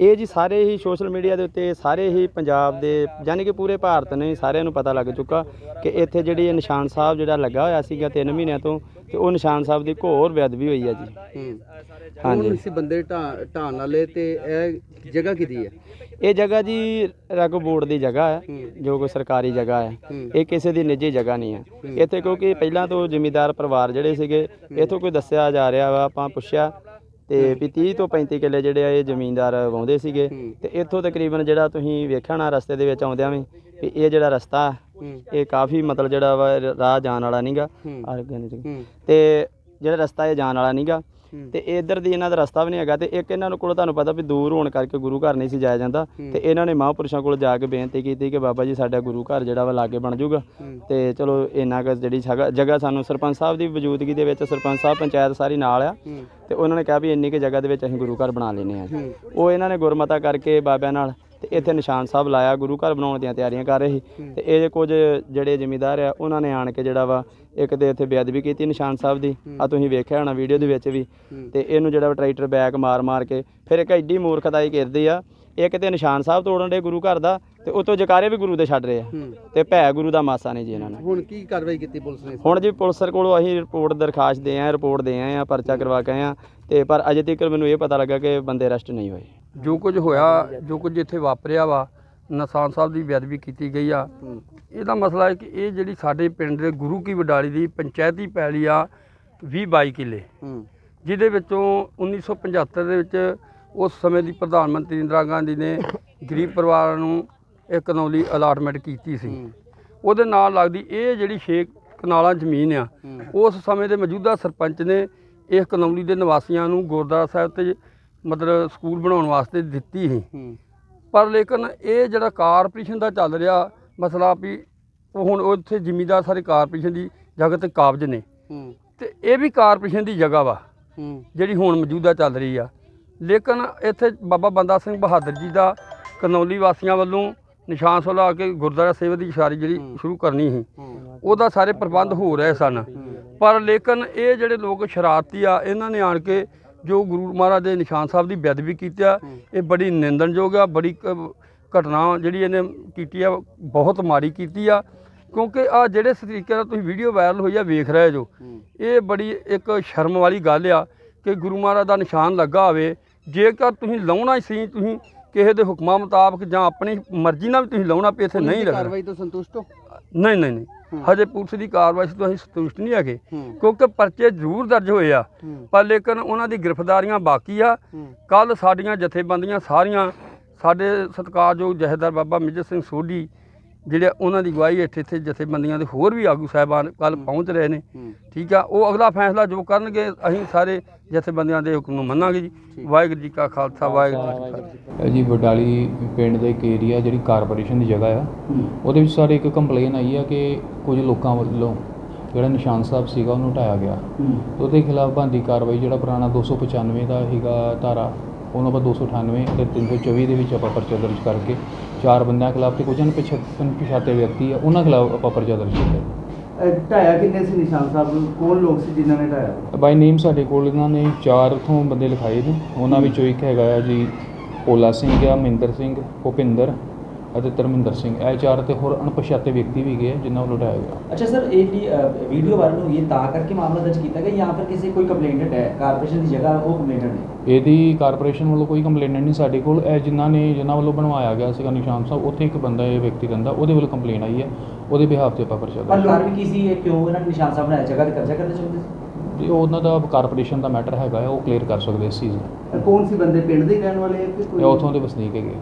ਇਹ ਜੀ ਸਾਰੇ ਹੀ ਸੋਸ਼ਲ ਮੀਡੀਆ ਦੇ ਉੱਤੇ ਸਾਰੇ ਹੀ ਪੰਜਾਬ ਦੇ ਯਾਨੀ ਕਿ ਪੂਰੇ ਭਾਰਤ ਨੇ ਸਾਰਿਆਂ ਨੂੰ ਪਤਾ ਲੱਗ ਚੁੱਕਾ ਕਿ ਇੱਥੇ ਜਿਹੜੀ ਨਿਸ਼ਾਨ ਸਾਹਿਬ ਜਿਹੜਾ ਲੱਗਾ ਹੋਇਆ ਸੀਗਾ 3 ਮਹੀਨਿਆਂ ਤੋਂ ਤੇ ਉਹ ਨਿਸ਼ਾਨ ਸਾਹਿਬ ਦੀ ਘੋਰ ਬੇਅਦਬੀ ਹੋਈ ਹੈ ਜੀ। ਹੂੰ। ਹਾਂਜੀ। ਕੌਣ ਸੀ ਬੰਦੇ ਢਾਣ ਵਾਲੇ ਤੇ ਇਹ ਜਗ੍ਹਾ ਕਿਹਦੀ ਹੈ ਇਹ ਜਗ੍ਹਾ ਜੀ ਰਗੋ ਬੋਰਡ ਦੀ ਜਗ੍ਹਾ ਹੈ। ਜੋ ਕੋਈ ਸਰਕਾਰੀ ਜਗ੍ਹਾ ਹੂੰ। ਇਹ ਕਿਸੇ ਦੀ ਨਿੱਜੀ ਜਗ੍ਹਾ ਨਹੀਂ ਹੈ। ਇੱਥੇ ਕਿਉਂਕਿ ਪਹਿਲਾਂ ਤੋਂ ਜ਼ਿਮੀਂਦਾਰ ਪਰਿਵਾਰ ਜਿਹੜੇ ਸੀਗੇ ਇੱਥੋਂ ਕੋਈ ਦੱਸਿਆ ਜਾ ਰਿਹਾ ਵਾ ਆਪਾਂ ਪੁੱਛਿਆ ਤੇ ਵੀ 30 ਤੋਂ 35 ਕਿੱਲੇ ਜਿਹੜੇ ਆ ਇਹ ਜ਼ਮੀਨਦਾਰ ਵਾਉਂਦੇ ਸੀਗੇ। ਤੇ ਇੱਥੋਂ ਤਕਰੀਬਨ ਜਿਹੜਾ ਤੁਸੀਂ ਵੇਖਿਆ ਨਾ ਰਸਤੇ ਦੇ ਵਿੱਚ ਆਉਂਦਿਆਂ ਵੀ ਵੀ ਇਹ ਜਿਹੜਾ ਰਸਤਾ ਇਹ ਕਾਫੀ ਮਤਲਬ ਜਿਹੜਾ ਵਾ ਰਾਹ ਜਾਣ ਵਾਲਾ ਨਹੀਂਗਾ ਤੇ ਜਿਹੜਾ ਰਸਤਾ ਇਹ ਜਾਣ ਵਾਲਾ ਨਹੀਂਗਾ। ਤੇ ਇਧਰ ਦੀ ਇਹਨਾਂ ਦਾ ਰਸਤਾ ਵੀ ਨਹੀਂ ਹੈਗਾ ਤੇ ਇੱਕ ਇਹਨਾਂ ਨੂੰ ਕੋਲ ਤੁਹਾਨੂੰ ਪਤਾ ਵੀ ਦੂਰ ਹੋਣ ਕਰਕੇ ਗੁਰੂ ਘਰ ਨਹੀਂ ਸੀ ਜਾਇਆ ਜਾਂਦਾ ਤੇ ਇਹਨਾਂ ਨੇ ਮਹਾਂਪੁਰਸ਼ਾਂ ਕੋਲ ਜਾ ਕੇ ਬੇਨਤੀ ਕੀਤੀ ਕਿ ਬਾਬਾ ਜੀ ਸਾਡਾ ਗੁਰੂ ਘਰ ਜਿਹੜਾ ਵਾ ਲਾਗੇ ਬਣ ਜਾਊਗਾ। ਹੂੰ। ਤੇ ਚਲੋ ਇੰਨਾ ਕੁ ਜਿਹੜੀ ਜਗ੍ਹਾ- ਸਾਨੂੰ ਸਰਪੰਚ ਸਾਹਿਬ ਦੀ ਮੌਜੂਦਗੀ ਦੇ ਵਿੱਚ ਸਰਪੰਚ ਸਾਹਿਬ ਪੰਚਾਇਤ ਸਾਰੀ ਨਾਲ ਆ। ਤੇ ਉਹਨਾਂ ਨੇ ਕਿਹਾ ਵੀ ਇੰਨੀ ਕੁ ਜਗ੍ਹਾ ਦੇ ਵਿੱਚ ਅਸੀਂ ਗੁਰੂ ਘਰ ਬਣਾ ਲੈਨੇ ਆ। ਉਹ ਇਹਨਾਂ ਨੇ ਗੁਰਮਤਾ ਕਰਕੇ ਬਾਬਿਆਂ ਨਾਲ ਤੇ ਇੱਥੇ ਨਿਸ਼ਾਨ ਸਾਹਿਬ ਲਾਇਆ ਗੁਰੂ ਘਰ ਬਣਾਉਣ ਦੀਆਂ ਤਿਆਰੀਆਂ ਕਰ ਰਹੇ ਸੀ। ਤੇ ਇਹ ਕੁਝ ਜਿਹੜੇ ਜ਼ਿਮੀਂਦਾਰ ਆ ਉਹਨਾਂ ਨੇ ਆਣ ਕੇ ਜਿਹੜਾ ਵਾ ਇੱਕ ਤੇ ਇੱਥੇ ਬੇਅਦਬੀ ਕੀਤੀ ਨਿਸ਼ਾਨ ਸਾਹਿਬ ਦੀ। ਆ ਤੁਸੀਂ ਵੇਖਿਆ ਹੋਣਾ ਵੀਡੀਓ ਦੇ ਵਿੱਚ ਵੀ। ਤੇ ਇਹਨੂੰ ਜਿਹੜਾ ਵਾ ਟਰੈਕਟਰ ਬੈਕ ਮਾਰ ਮਾਰ ਕੇ ਫਿਰ ਇੱਕ ਐਡੀ ਮੂਰਖਤਾਈ ਕਰਦੇ ਆ। ਇੱਕ ਤੇ ਨਿਸ਼ਾਨ ਸਾਹਿਬ ਤੋੜਨ ਦੇ ਗੁਰੂ ਘਰ ਦਾ ਤੇ ਉਤੋਂ ਜਕਾਰੇ ਵੀ ਗੁਰੂ ਦੇ ਛੱਡ ਰਹੇ ਆ। ਤੇ ਭੈ ਗੁਰੂ ਦਾ ਮਾਸਾ ਨਹੀਂ ਜੀ ਇਹਨਾਂ ਨੇ ਹੁਣ ਕੀ ਕਾਰਵਾਈ ਕੀਤੀ ਪੁਲਿਸ ਨੇ? ਹੁਣ ਜੀ ਪੁਲਿਸ ਕੋਲੋਂ ਅਸੀਂ ਰਿਪੋਰਟ ਦਰਖਾਸਤ ਦੇ ਆਏ ਰਿਪੋਰਟ ਦੇ ਆਏ ਆ ਪਰਚਾ ਕਰਵਾ ਕੇ ਆਏ ਆ। ਤੇ ਪਰ ਅਜੇ ਤੱਕ ਮੈਨੂੰ ਇਹ ਪਤਾ ਲੱਗਾ ਕਿ ਬੰਦੇ ਅਰੈਸਟ ਨਹੀਂ ਹੋਏ। ਜੋ ਕੁਝ ਹੋਇਆ ਜੋ ਕੁਝ ਇੱਥੇ ਵਾਪਰਿਆ ਵਾ ਨਸਾਨ ਸਾਹਿਬ ਦੀ ਬੇਅਦਬੀ ਕੀਤੀ ਗਈ ਆ। ਇਹਦਾ ਮਸਲਾ ਹੈ ਕਿ ਇਹ ਜਿਹੜੀ ਸਾਡੇ ਪਿੰਡ ਦੇ ਗੁਰੂ ਕੀ ਵਡਾਲੀ ਦੀ ਪੰਚਾਇਤੀ ਪੈਲੀ ਆ 20 22 ਕਿੱਲੇ। ਜਿਹਦੇ ਵਿੱਚੋਂ 1975 ਦੇ ਵਿੱਚ ਉਸ ਸਮੇਂ ਦੀ ਪ੍ਰਧਾਨ ਮੰਤਰੀ ਇੰਦਰਾ ਗਾਂਧੀ ਨੇ ਗਰੀਬ ਪਰਿਵਾਰਾਂ ਨੂੰ ਇੱਕ ਕਨੌਲੀ ਅਲਾਟਮੈਂਟ ਕੀਤੀ ਸੀ। ਉਹਦੇ ਨਾਲ ਲੱਗਦੀ ਇਹ ਜਿਹੜੀ 6 ਕਨਾਲਾਂ ਜ਼ਮੀਨ ਆ ਉਸ ਸਮੇਂ ਦੇ ਮੌਜੂਦਾ ਸਰਪੰਚ ਨੇ ਇਸ ਕਨੌਲੀ ਦੇ ਨਿਵਾਸੀਆਂ ਨੂੰ ਗੁਰਦੁਆਰਾ ਸਾਹਿਬ ਤੇ ਮਤਲਬ ਸਕੂਲ ਬਣਾਉਣ ਵਾਸਤੇ ਦਿੱਤੀ ਸੀ। ਪਰ ਲੇਕਿਨ ਇਹ ਜਿਹੜਾ ਕਾਰਪੋਰੇਸ਼ਨ ਦਾ ਚੱਲ ਰਿਹਾ ਮਸਲਾ ਵੀ ਉਹ ਹੁਣ ਉੱਥੇ ਜ਼ਿਮੀਂਦਾਰ ਸਾਰੇ ਕਾਰਪੋਰੇਸ਼ਨ ਦੀ ਜਗ੍ਹਾ ਤੇ ਕਾਬਜ ਨੇ। ਤੇ ਇਹ ਵੀ ਕਾਰਪੋਰੇਸ਼ਨ ਦੀ ਜਗ੍ਹਾ ਵਾ ਜਿਹੜੀ ਹੁਣ ਮੌਜੂਦਾ ਚੱਲ ਰਹੀ ਆ। ਲੇਕਿਨ ਇੱਥੇ ਬਾਬਾ ਬੰਦਾ ਸਿੰਘ ਬਹਾਦਰ ਜੀ ਦਾ ਕਨੌਲੀ ਵਾਸੀਆਂ ਵੱਲੋਂ ਨਿਸ਼ਾਨ ਸੁਲਾ ਕੇ ਗੁਰਦੁਆਰਾ ਸੇਵਾ ਦੀ ਇਸ਼ਾਰੀ ਜਿਹੜੀ ਸ਼ੁਰੂ ਕਰਨੀ ਸੀ ਉਹਦਾ ਸਾਰੇ ਪ੍ਰਬੰਧ ਹੋ ਰਹੇ ਸਨ। ਪਰ ਲੇਕਿਨ ਇਹ ਜਿਹੜੇ ਲੋਕ ਸ਼ਰਾਰਤੀ ਆ ਇਹਨਾਂ ਨੇ ਆਣ ਕੇ ਜੋ ਗੁਰੂ ਮਹਾਰਾਜ ਦੇ ਨਿਸ਼ਾਨ ਸਾਹਿਬ ਦੀ ਬੇਅਦਬੀ ਕੀਤੀ ਆ ਇਹ ਬੜੀ ਨਿੰਦਣਯੋਗ ਆ ਬੜੀ ਘਟਨਾ ਜਿਹੜੀ ਇਹਨੇ ਕੀਤੀ ਆ ਬਹੁਤ ਮਾੜੀ ਕੀਤੀ ਆ। ਕਿਉਂਕਿ ਆ ਜਿਹੜੇ ਤਰੀਕੇ ਨਾਲ ਤੁਸੀਂ ਵੀਡੀਓ ਵਾਇਰਲ ਹੋਈ ਆ ਵੇਖ ਰਹੇ ਜੋ ਇਹ ਬੜੀ ਇੱਕ ਸ਼ਰਮ ਵਾਲੀ ਗੱਲ ਆ ਕਿ ਗੁਰੂ ਮਹਾਰਾਜ ਦਾ ਨਿਸ਼ਾਨ ਲੱਗਾ ਹੋਵੇ। ਜੇਕਰ ਤੁਸੀਂ ਲਾਉਣਾ ਹੀ ਸੀ ਤੁਸੀਂ ਕਿਸੇ ਦੇ ਹੁਕਮਾਂ ਮੁਤਾਬਕ ਜਾਂ ਆਪਣੀ ਮਰਜ਼ੀ ਨਾਲ ਵੀ ਤੁਸੀਂ ਲਾਉਣਾ ਪਏ ਇੱਥੇ ਨਹੀਂ ਲੱਗਣਾ। ਕਾਰਵਾਈ ਤੋਂ ਸੰਤੁਸ਼ਟ ਹੋ? ਨਹੀਂ ਨਹੀਂ ਨਹੀਂ। ਹਜੇ ਪੁਲਿਸ ਦੀ ਕਾਰਵਾਈ ਤੋਂ ਅਸੀਂ ਸੰਤੁਸ਼ਟ ਨਹੀਂ ਹੈਗੇ। ਕਿਉਂਕਿ ਪਰਚੇ ਜ਼ਰੂਰ ਦਰਜ ਹੋਏ ਆ। ਪਰ ਲੇਕਿਨ ਉਹਨਾਂ ਦੀ ਗ੍ਰਿਫਤਾਰੀਆਂ ਬਾਕੀ ਆ। ਕੱਲ ਸਾਡੀਆਂ ਜਥੇਬੰਦੀਆਂ ਸਾਰੀਆਂ ਸਾਡੇ ਸਤਿਕਾਰਯੋਗ ਜਹੇਦਾਰ ਬਾਬਾ ਮੇਜਰ ਸਿੰਘ ਸੋਢੀ ਜਿਹੜੇ ਉਹਨਾਂ ਦੀ ਅਗਵਾਈ ਹੇਠ ਇੱਥੇ ਜਥੇਬੰਦੀਆਂ ਦੇ ਹੋਰ ਵੀ ਆਗੂ ਸਾਹਿਬਾਨ ਕੱਲ ਪਹੁੰਚ ਰਹੇ ਨੇ। ਠੀਕ ਆ ਉਹ ਅਗਲਾ ਫੈਸਲਾ ਜੋ ਕਰਨਗੇ ਅਸੀਂ ਸਾਰੇ ਜਥੇਬੰਦੀਆਂ ਦੇ ਹੁਕਮ ਨੂੰ ਮੰਨਾਂਗੇ ਜੀ। ਵਾਹਿਗੁਰੂ ਜੀ ਕਾ ਖਾਲਸਾ ਵਾਹਿਗੁਰੂ ਜੀ ਕੀ ਫਤਿਹ। ਜੀ ਬਡਾਲੀ ਪਿੰਡ ਦਾ ਇੱਕ ਏਰੀਆ ਜਿਹੜੀ ਕਾਰਪੋਰੇਸ਼ਨ ਦੀ ਜਗ੍ਹਾ ਆ ਉਹਦੇ ਵਿੱਚ ਸਾਰੇ ਇੱਕ ਕੰਪਲੇਨ ਆਈ ਆ ਕਿ ਕੁਝ ਲੋਕਾਂ ਵੱਲੋਂ ਜਿਹੜਾ ਨਿਸ਼ਾਨ ਸਾਹਿਬ ਸੀਗਾ ਉਹਨੂੰ ਹਟਾਇਆ ਗਿਆ। ਤੇ ਉਹਦੇ ਖਿਲਾਫ ਬੰਦੀ ਕਾਰਵਾਈ ਜਿਹੜਾ ਪੁਰਾਣਾ 295 ਦਾ ਹੈਗਾ ਧਾਰਾ ਉਹਨੂੰ ਆਪਾਂ 298 ਅਤੇ 324 ਦੇ ਵਿੱਚ ਆਪਾਂ ਪਰਚਾ ਦਰਜ ਕਰਕੇ ਚਾਰ ਬੰਦਿਆਂ ਖਿਲਾਫ ਤੇ ਕੁਝ ਅਣਪਛਾਤੇ ਪਛਾਤੇ ਵਿਅਕਤੀ ਆ ਉਹਨਾਂ ਖਿਲਾਫ ਆਪਾਂ ਪਰਚਾ ਦਰਜ ਕੀਤਾ। ਢਾਇਆ ਕਿੰਨੇ ਸੀ ਨਿਸ਼ਾਨ ਸਾਹਿਬ? ਕੌਣ ਲੋਕ ਸੀ ਜਿਨ੍ਹਾਂ ਨੇ ਢਾਇਆ? ਬਾਈ ਨੇਮ ਸਾਡੇ ਕੋਲ ਇਹਨਾਂ ਨੇ ਚਾਰ ਤੋਂ ਬੰਦੇ ਲਿਖਾਏ ਨੇ। ਉਹਨਾਂ ਵਿੱਚੋਂ ਇੱਕ ਹੈਗਾ ਆ ਜੀ ਭੋਲਾ ਸਿੰਘ ਆ ਮਹਿੰਦਰ ਸਿੰਘ ਭੁਪਿੰਦਰ। ਅਤੇ ਧਰਮਿੰਦਰ ਸਿੰਘ ਇਹ ਚਾਰ ਤੇ ਹੋਰ ਅਣਪਛਾਤੇ ਵਿਅਕਤੀ ਵੀ ਗਏ ਜਿਨ੍ਹਾਂ ਨੂੰ ਲੁਟਾਇਆ ਗਿਆ। ਅੱਛਾ ਸਰ ਇਹ ਵੀ ਵੀਡੀਓ ਵਾਇਰਲ ਹੋਈ ਹੈ ਤਾਂ ਕਰਕੇ ਮਾਮਲਾ ਦਰਜ ਕੀਤਾ ਗਿਆ ਜਾਂ ਫਿਰ ਕਿਸੇ ਕੋਈ ਕੰਪਲੇਂਟਡ ਹੈ? ਕਾਰਪੋਰੇਸ਼ਨ ਦੀ ਜਗ੍ਹਾ ਉਹ ਕੰਪਲੇਂਟਡ ਨੇ? ਇਹਦੀ ਕਾਰਪੋਰੇਸ਼ਨ ਵੱਲੋਂ ਕੋਈ ਕੰਪਲੇਂਟ ਨਹੀਂ ਸਾਡੇ ਕੋਲ। ਇਹ ਜਿਨ੍ਹਾਂ ਨੇ ਜਿਨ੍ਹਾਂ ਵੱਲੋਂ ਬਣਵਾਇਆ ਗਿਆ ਸੀਗਾ ਨਿਸ਼ਾਨ ਸਾਹਿਬ ਉੱਥੇ ਇੱਕ ਬੰਦਾ ਇਹ ਵਿਅਕਤੀ ਰਹਿੰਦਾ ਉਹਦੇ ਵੱਲੋਂ ਕੰਪਲੇਂਟ ਆਈ ਹੈ। ਉਹਦੇ ਬਿਹਾਫ ਤੇ ਆਪਾਂ ਪਰਚਾ ਦਰਜ ਪਰ ਕਾਰਨ ਕੀ ਸੀ? ਇਹ ਕਿਉਂ ਇਹਨਾਂ ਨੇ ਨਿਸ਼ਾਨ ਸਾਹਿਬ ਬਣਾਇਆ? ਜਗ੍ਹਾ ਤੇ ਕਬਜ਼ਾ ਕਰਨਾ ਚਾਹੁੰਦੇ ਸੀ? ਜੀ ਉਹਨਾਂ ਦਾ ਕਾਰਪੋਰੇਸ਼ਨ ਦਾ ਮੈਟਰ ਹੈਗਾ ਉਹ ਕਲੀਅਰ ਕਰ ਸਕਦੇ ਇਸ ਚੀਜ਼ ਨੂੰ। ਕੌਣ ਸੀ ਬੰਦੇ? ਪਿੰਡ ਦੇ ਰਹਿਣ ਵਾਲੇ ਕਿ ਕੋਈ ਉਥੋਂ ਦੇ ਵਸਨੀਕ ਹੈਗੇ